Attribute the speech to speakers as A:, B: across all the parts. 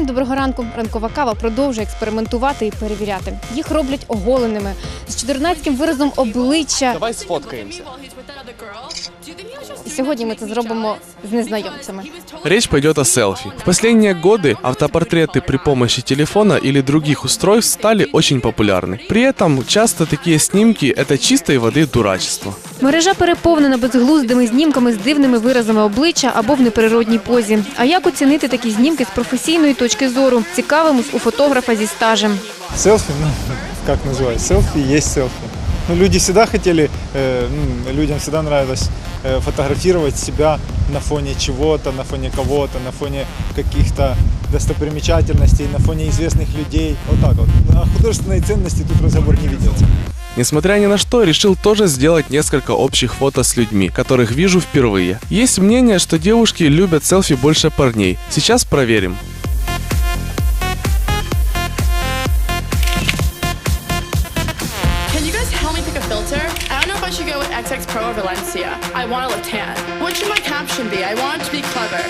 A: Всім доброго ранку. Ранкова кава продовжує експериментувати і перевіряти. Їх роблять оголеними з чудернацьким виразом обличчя.
B: Давай сфоткаемся.
A: І сьогодні ми це зробимо з незнайомцями.
B: Речь пойдет о селфи. В последние годы автопортреты при помощи телефона или других устройств стали очень популярны. При этом часто такие снимки – это чистой воды дурачество.
A: Мережа переповнена безглуздими знімками з дивними виразами обличчя або в неприродній позі. А як оцінити такі знімки з професійної точки зору? Цікавимось у фотографа зі стажем.
C: Селфи, ну, как называть? Селфи есть селфи. Ну, люди всегда хотели, э, ну, людям всегда нравилось э, фотографировать себя на фоне чего-то, на фоне кого-то, на фоне каких-то достопримечательностей, на фоне известных людей. Вот так вот. О художественной ценности тут разговор не ведется.
B: Несмотря ни на что, решил тоже сделать несколько общих фото с людьми, которых вижу впервые. Есть мнение, что девушки любят селфи больше парней. Сейчас проверим.
D: Should go with XX Pro or Valencia. I want to look tan. What should my caption be? I want it to be clever.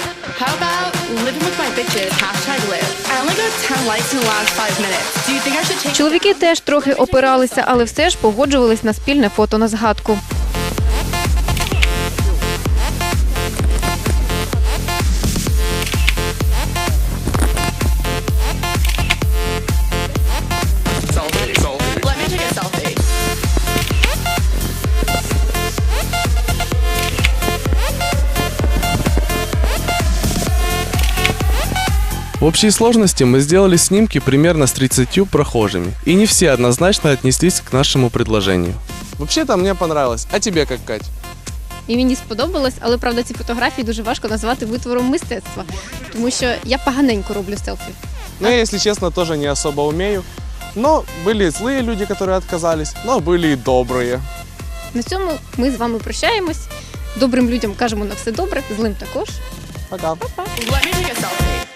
D: How about living with my bitches, hashtag live. I only got 10 likes in the last 5 minutes. Do you think I should take
A: Чоловіки теж трохи опиралися, але все ж погоджувались на спільне фото на згадку.
B: В общей сложности мы сделали снимки примерно с 30 прохожими. И не все однозначно отнеслись к нашему предложению. Вообще-то мне понравилось. А тебе как, Кать?
A: І мені сподобалось, але правда ці фотографії дуже важко назвати витвором мистецтва, тому що я поганенько роблю селфі.
B: Ну, я, если честно, тоже не особо умею. Но были злые люди, которые отказались, но были и добрые.
A: На цьому ми з вами прощаємось. Добрим людям кажемо на все добре, злим також.
B: Пока.
D: Let me take a selfie.